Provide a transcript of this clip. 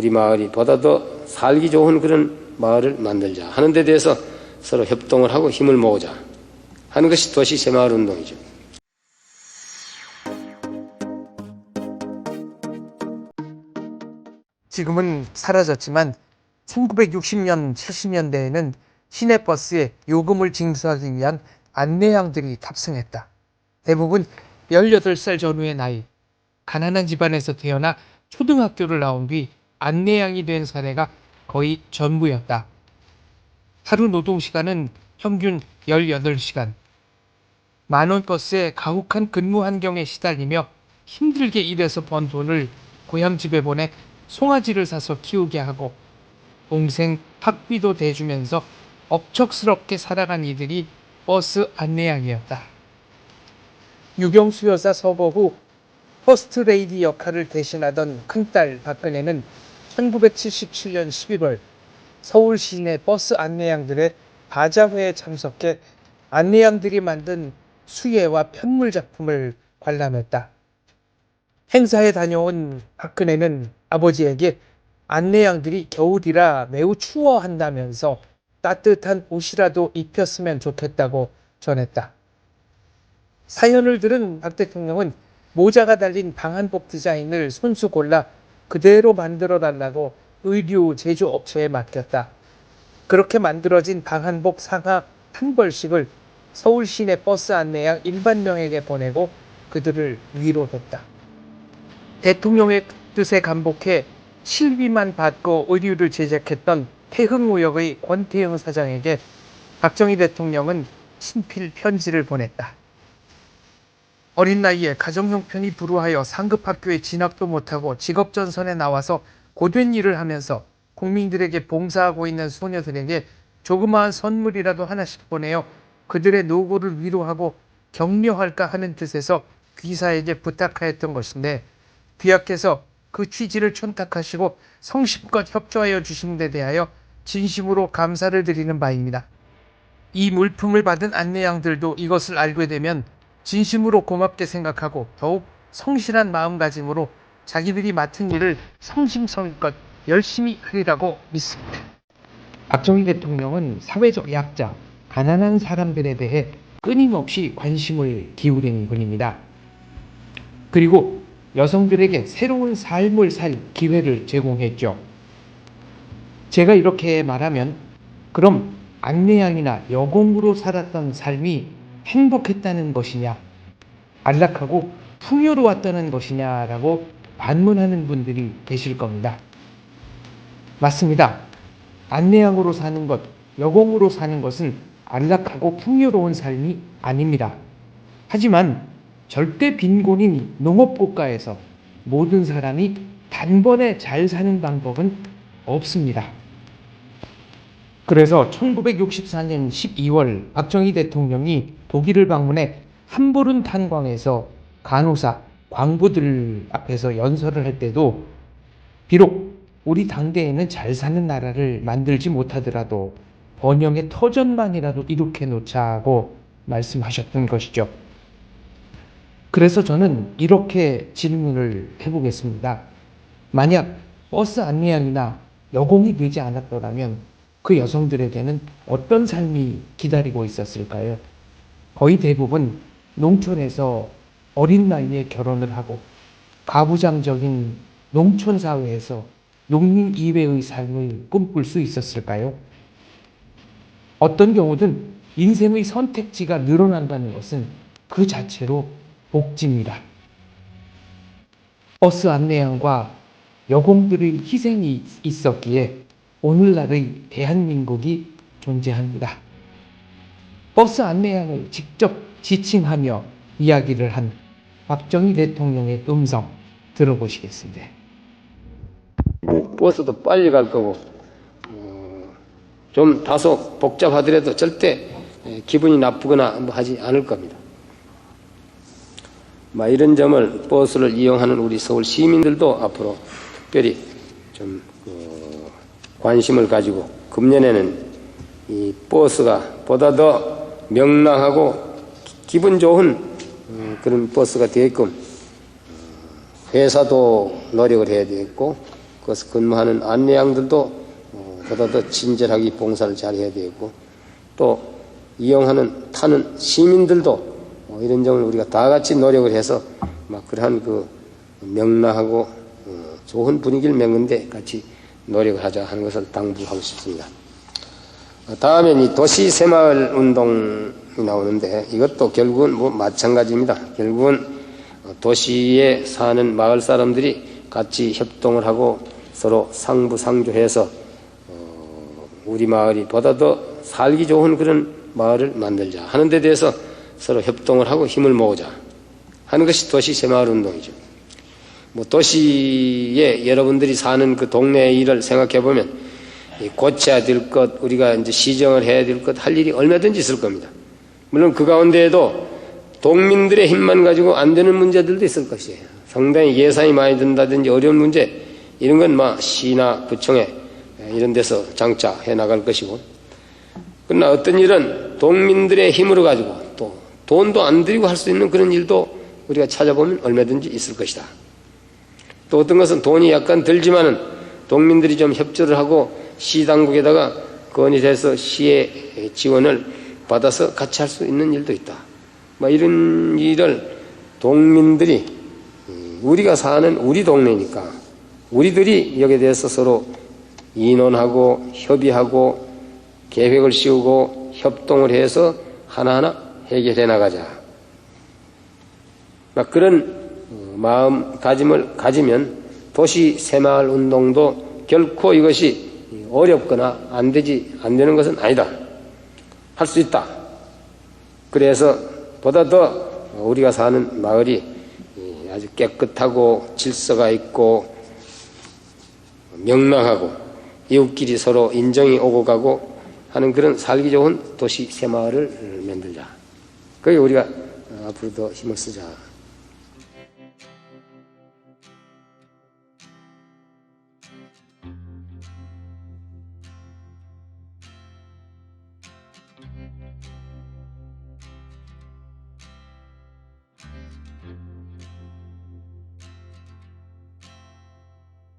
우리 마을이 보다 더 살기 좋은 그런 마을을 만들자 하는 데 대해서 서로 협동을 하고 힘을 모으자 하는 것이 도시 새마을 운동이죠. 지금은 사라졌지만 1960년, 70년대에는 시내버스에 요금을 징수하기 위한 안내양들이 탑승했다. 대부분 18살 전후의 나이, 가난한 집안에서 태어나 초등학교를 나온 뒤 안내양이 된 사례가 거의 전부였다. 하루 노동시간은 평균 18시간. 만원 버스의 가혹한 근무 환경에 시달리며 힘들게 일해서 번 돈을 고향 집에 보내 송아지를 사서 키우게 하고 동생 학비도 대주면서 억척스럽게 살아간 이들이 버스 안내양이었다. 유경수 여사 서거 후 퍼스트 레이디 역할을 대신하던 큰딸 박근혜는 1977년 11월 서울 시내 버스 안내양들의 바자회에 참석해 안내양들이 만든 수예와 편물 작품을 관람했다. 행사에 다녀온 박근혜는 아버지에게 안내양들이 겨울이라 매우 추워한다면서 따뜻한 옷이라도 입혔으면 좋겠다고 전했다. 사연을 들은 박 대통령은 모자가 달린 방한복 디자인을 손수 골라 그대로 만들어 달라고 의류 제조업체에 맡겼다. 그렇게 만들어진 방한복 상하 한 벌씩을 서울 시내 버스 안내양 일반 명에게 보내고 그들을 위로했다. 대통령의 뜻에 감복해 실비만 받고 의류를 제작했던 태흥무역의 권태영 사장에게 박정희 대통령은 친필 편지를 보냈다. 어린 나이에 가정 형편이 불우하여 상급 학교에 진학도 못하고 직업 전선에 나와서 고된 일을 하면서 국민들에게 봉사하고 있는 소녀들에게 조그마한 선물이라도 하나씩 보내어 그들의 노고를 위로하고 격려할까 하는 뜻에서 귀사에게 부탁하였던 것인데 귀하께서 그 취지를 촌탁하시고 성심껏 협조하여 주신 데 대하여 진심으로 감사를 드리는 바입니다. 이 물품을 받은 안내양들도 이것을 알게 되면 진심으로 고맙게 생각하고 더욱 성실한 마음가짐으로 자기들이 맡은 일을 성심성의껏 열심히 하리라고 믿습니다. 박정희 대통령은 사회적 약자, 가난한 사람들에 대해 끊임없이 관심을 기울이는 분입니다. 그리고 여성들에게 새로운 삶을 살 기회를 제공했죠. 제가 이렇게 말하면 그럼 안내양이나 여공으로 살았던 삶이 행복했다는 것이냐, 안락하고 풍요로웠다는 것이냐라고 반문하는 분들이 계실 겁니다. 맞습니다. 안내양으로 사는 것, 여공으로 사는 것은 안락하고 풍요로운 삶이 아닙니다. 하지만 절대 빈곤인 농업국가에서 모든 사람이 단번에 잘 사는 방법은 없습니다. 그래서 1964년 12월 박정희 대통령이 독일을 방문해 함부른 탄광에서 간호사, 광부들 앞에서 연설을 할 때도 비록 우리 당대에는 잘 사는 나라를 만들지 못하더라도 번영의 터전만이라도 이룩해 놓자고 말씀하셨던 것이죠. 그래서 저는 이렇게 질문을 해보겠습니다. 만약 버스 안내양이나 여공이 되지 않았더라면 그 여성들에게는 어떤 삶이 기다리고 있었을까요? 거의 대부분 농촌에서 어린 나이에 결혼을 하고 가부장적인 농촌 사회에서 농민 이외의 삶을 꿈꿀 수 있었을까요? 어떤 경우든 인생의 선택지가 늘어난다는 것은 그 자체로 복지입니다. 버스 안내양과 여공들의 희생이 있었기에 오늘날의 대한민국이 존재합니다. 버스 안내양을 직접 지칭하며 이야기를 한 박정희 대통령의 음성 들어보시겠습니다. 버스도 빨리 갈 거고 어, 좀 다소 복잡하더라도 절대 에, 기분이 나쁘거나 뭐 하지 않을 겁니다. 뭐 이런 점을 버스를 이용하는 우리 서울 시민들도 앞으로 특별히 좀 어, 관심을 가지고 금년에는 이 버스가 보다 더 명랑하고 기분 좋은 어, 그런 버스가 되게끔 어, 회사도 노력을 해야 되겠고 그 거기서 근무하는 안내양들도 어, 보다 더 친절하게 봉사를 잘 해야 되고 또 이용하는 타는 시민들도 어, 이런 점을 우리가 다 같이 노력을 해서 막 그러한 그 명랑하고 어, 좋은 분위기를 맺는데 같이 노력을 하자 하는 것을 당부하고 싶습니다. 어, 다음엔 이 도시 새마을 운동이 나오는데 이것도 결국은 뭐 마찬가지입니다. 결국은 어, 도시에 사는 마을 사람들이 같이 협동을 하고 서로 상부상조해서 어, 우리 마을이 보다 더 살기 좋은 그런 마을을 만들자 하는 데 대해서 서로 협동을 하고 힘을 모으자 하는 것이 도시 새마을 운동이죠. 뭐 도시에 여러분들이 사는 그 동네 일을 생각해 보면 고쳐야 될 것, 우리가 이제 시정을 해야 될 것, 할 일이 얼마든지 있을 겁니다. 물론 그 가운데에도 동민들의 힘만 가지고 안 되는 문제들도 있을 것이에요. 상당히 예산이 많이 든다든지 어려운 문제, 이런 건 막 시나 구청에 이런 데서 장차해 나갈 것이고. 그러나 어떤 일은 동민들의 힘으로 가지고 또 돈도 안 들이고 할 수 있는 그런 일도 우리가 찾아보면 얼마든지 있을 것이다. 또 어떤 것은 돈이 약간 들지만은 동민들이 좀 협조를 하고 시 당국에다가 건의돼서 시의 지원을 받아서 같이 할 수 있는 일도 있다. 뭐 이런 일을 동민들이 음, 우리가 사는 우리 동네니까 우리들이 여기에 대해서 서로 인원하고 협의하고 계획을 씌우고 협동을 해서 하나하나 해결해 나가자. 막 그런 어, 마음가짐을 가지면 도시 새마을 운동도 결코 이것이 어렵거나 안 되지 안 되는 것은 아니다. 할 수 있다. 그래서 보다 더 우리가 사는 마을이 아주 깨끗하고 질서가 있고 명랑하고 이웃끼리 서로 인정이 오고 가고 하는 그런 살기 좋은 도시 새마을을 만들자. 그게 우리가 앞으로 더 힘을 쓰자.